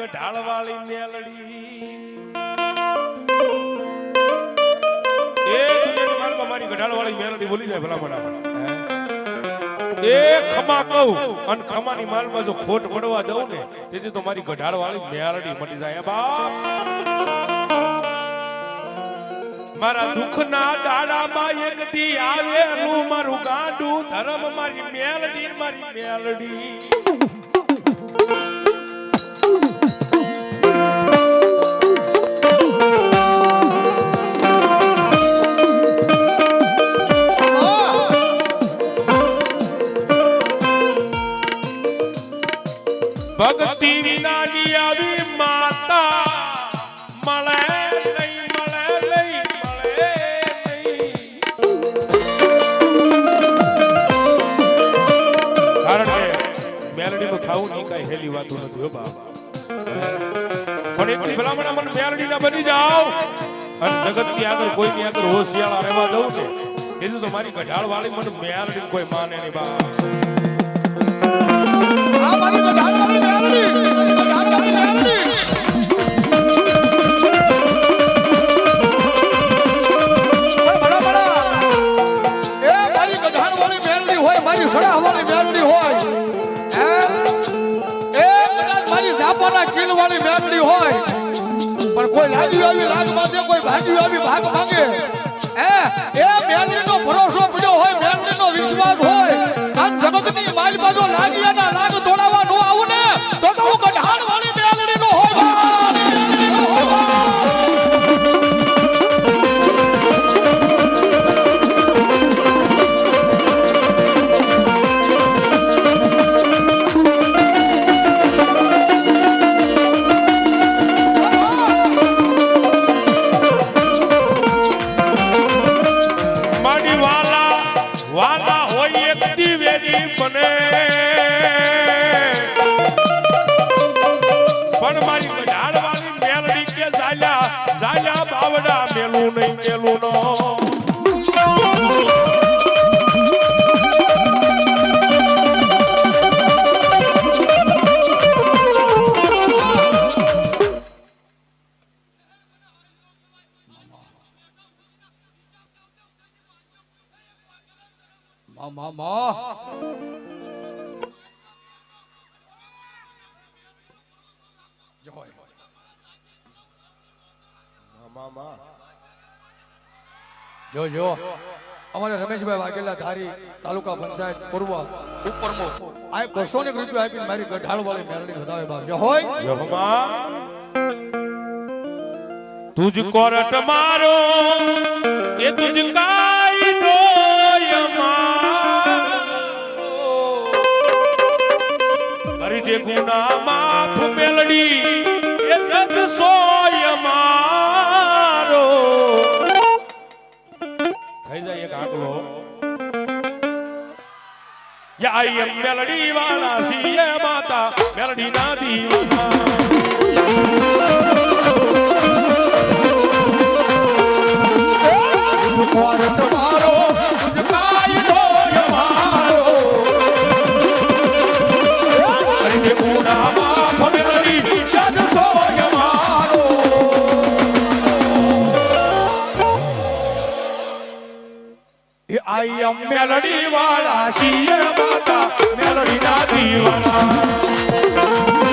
ગઢાળ વાળી મેલડી મારી ગઢાળ વાળી મેલડી બોલી જાય ભલા મોડા એ ખમા કહું, અને ખમાની માલમાં જો ખોટ પડવા દઉં ને, તેથી તો મારી ગઢાળ વાળી મેલડી જાય. બાપ! મારા દુઃખના દાડામાં એક દી આવેલું મારું ગાંડું, ધર્મ મારી મેલડી મારી મેલડી. ભક્તિ વિનાની આવી માતા. મળે નહીં, મળે ખાવું નહીં, કાંઈ હેલી વાતું નથી, હો બની જાઓ. અને જગતની આગળ કોઈ ની આગળ હોશિયાળા રહેવા દઉં ને તો મારી કઢાળ વાળી મને મેલડી કોઈ માને નહીં, બાપ. ગઢાણવાળી મેલડી હોય પણ કોઈ લાગ્યું આવી લાગ માંગે કોઈ ભાગ્યું આવી ભાગ માંગે હે મેલડીનો ભરોસો પડ્યો હોય મેલડીનો વિશ્વાસ હોય આ જગતની માલ બાજુ લાગિયાના લાગ મેલું નહીં મેલું નો મા મા મા જો જો. અમારે રમેશભાઈ વાઘેલા ધારી, તાલુકા પંચાયત પૂર્વ ઉપરમો આ કરશો ને રૂપિયા આપીને મારી ગઢાળ વાળી મેળવી વધાવે બાપ જો હોય. યહમા તુજ કોરટ મારો, એ તુજ કાઈ ડોય મારો. કરી દે ગુના માફ મેલડી થઈ જાય એક આંકલો આઈ એમ મેલડી વાળા સીએ માતા, મેલડી ના દીવાના. તમારો કાઈ ડોય મારો કરી દે ગુના એમ મેલડી વાળા શિયર માતા મેલડી ના દીવાના.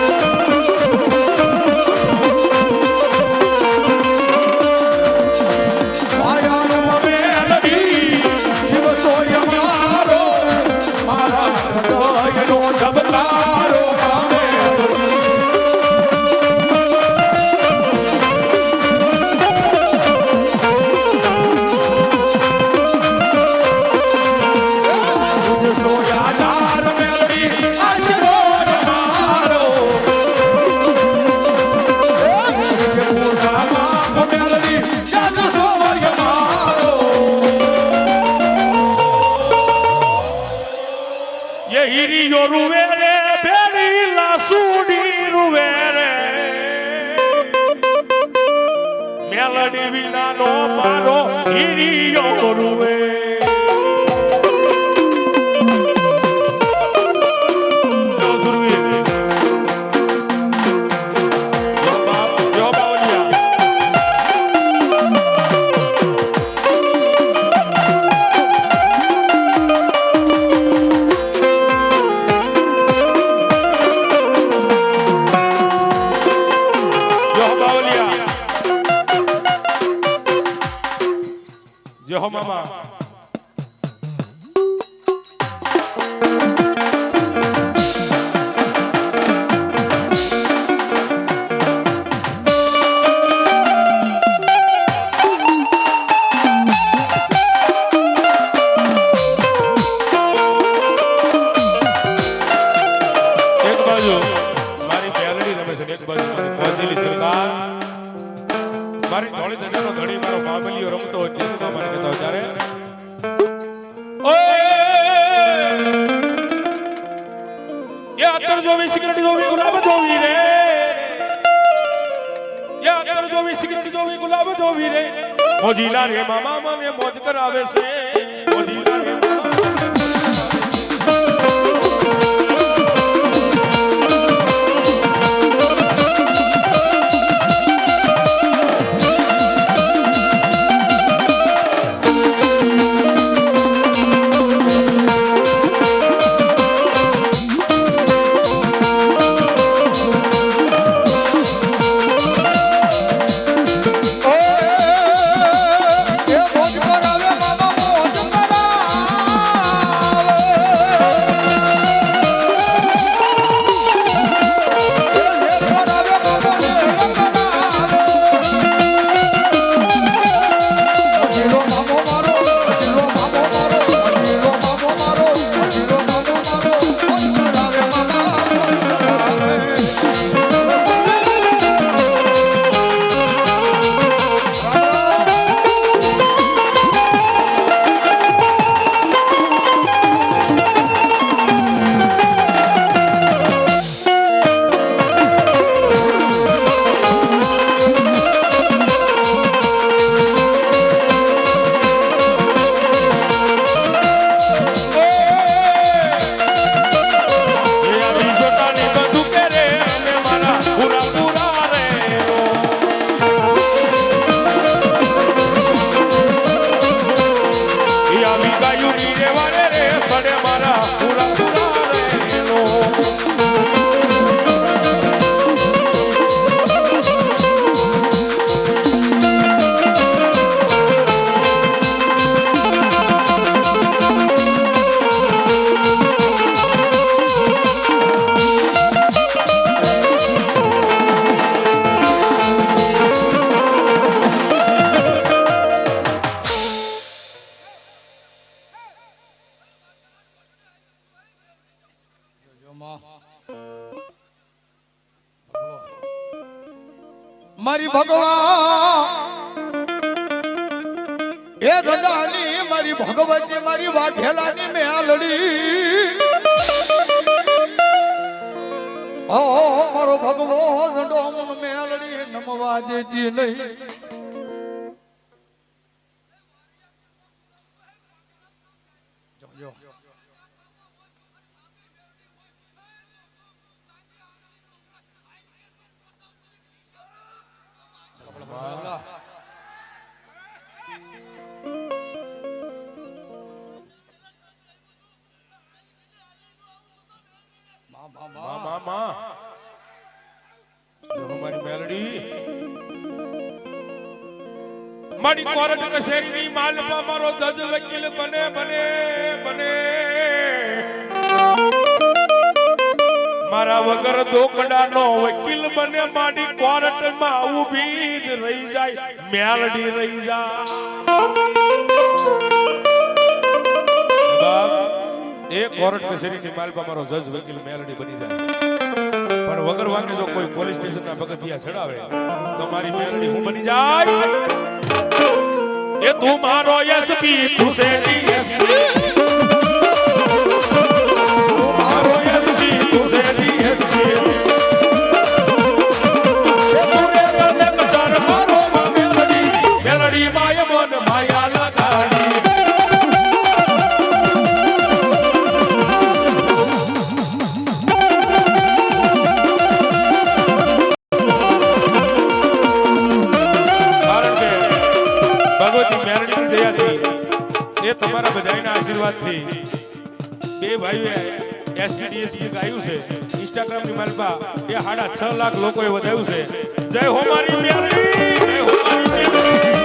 મારો ほんまま。સિગરેટ જોવી ગુલાબ જોવી રે. એ અત્તર જોવી સિગરેટ જોવી ગુલાબ જોવી રે. મોજીલા રે મામા મને મોજ કરાવે છે. મોજીલા રે મારી ભગવાન, એ રડાની મારી ભગવતી, મારી વાઘેલાની મેલડી ઓ મારો ભગવો રડો મન મેલડી નમવા નહીં. મા મા મા જો મારી મેલડી. મારી કોર્ટ કચેરીની માલપા મારો જજ વકીલ બને બને બને. મારા વગર દોકડાનો વકીલ બને, મારી કોર્ટમાં ઊભી જ રહી જાય, મેલડી રહી જાય. કોર્ટ કચેરીની માલપા મારો જજ વકીલ મેલડી બની જાય. પણ વગર વાંકે જો કોઈ પોલીસ સ્ટેશનના પગથિયા ચડાવે, તો મારી મેલડી હું બની જાય? એ તું મારો એસપી તું છે ડીએસપી મારો એસપી તું છે ભગવતી મેરડીની દયાથી એ તમારા બધાના આશીર્વાદથી બે ભાઈઓએ એસડીડીએસપી ગાયું છે. ઇન્સ્ટાગ્રામની માલપા એ સાડા છ લાખ લોકોએ વધાવ્યું છે. જય હો મારી મેરડી જય હો મારી મેરડી